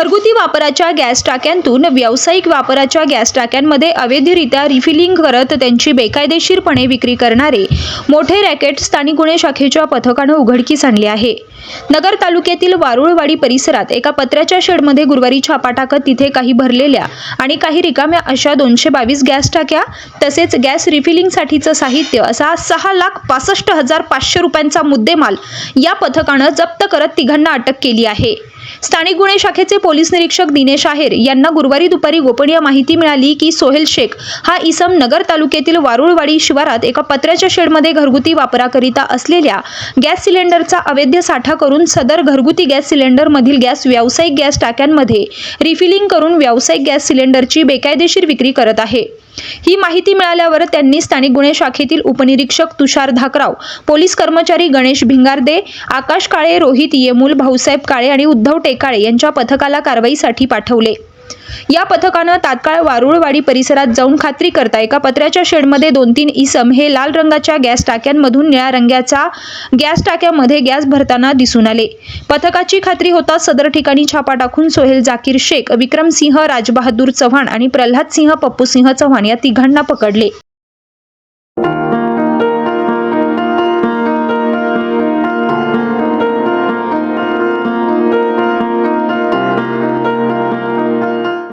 घरगुती वापराच्या गॅस टाक्यांतून व्यावसायिक वापराच्या गॅस टाक्यांमध्ये अवैधरित्या रिफिलिंग करत त्यांची बेकायदेशीरपणे विक्री करणारे मोठे रॅकेट स्थानिक गुन्हे शाखेच्या पथकानं उघडकीस आणले आहे. नगर तालुक्यातील वारुळवाडी परिसरात एका पत्र्याच्या शेडमध्ये गुरुवारी छापा टाकत तिथे काही भरलेल्या आणि काही रिकाम्या अशा दोनशे बावीस गॅस टाक्या तसेच गॅस रिफिलिंगसाठीचं साहित्य असा सहा लाख पासष्ट हजार पाचशे रुपयांचा मुद्देमाल या पथकानं जप्त करत तिघांना अटक केली आहे. स्थानिक गुन्हे शाखेचे पोलीस निरीक्षक दिनेश आहेर यांना गुरुवारी दुपारी गोपनीय माहिती मिळाली की सोहेल शेख हा इसम नगर तालुक्यातील वारुळवाडी शिवारात एका पत्र्याच्या शेडमध्ये घरगुती वापराकरिता असलेल्या गॅस सिलेंडरचा अवैध साठा करून सदर घरगुती गॅस सिलेंडरमधील गॅस व्यावसायिक गॅस टाक्यांमध्ये रिफिलिंग करून व्यावसायिक गॅस सिलेंडरची बेकायदेशीर विक्री करत आहे. ही माहिती मिळाल्यावर त्यांनी स्थानिक गुन्हे शाखेतील उपनिरीक्षक तुषार धाकराव पोलीस कर्मचारी गणेश भिंगारदे आकाश काळे रोहित येमूल भाऊसाहेब काळे आणि उद्धव टेकाळे यांच्या पथकाला कारवाईसाठी पाठवले. या पथकानं तात्काळ वारुळवाडी परिसरात जाऊन खात्री करता एका पत्र्याच्या शेडमध्ये दोन तीन इसम हे लाल रंगाच्या गॅस टाक्यांमधून निळ्या रंगाच्या गॅस टाक्यामध्ये गॅस भरताना दिसून आले. पथकाची खात्री होता सदर ठिकाणी छापा टाकून सोहेल जाकीर शेख विक्रमसिंह राजबहादूर चव्हाण आणि प्रल्हाद सिंह पप्पूसिंह चव्हाण या तिघांना पकडले.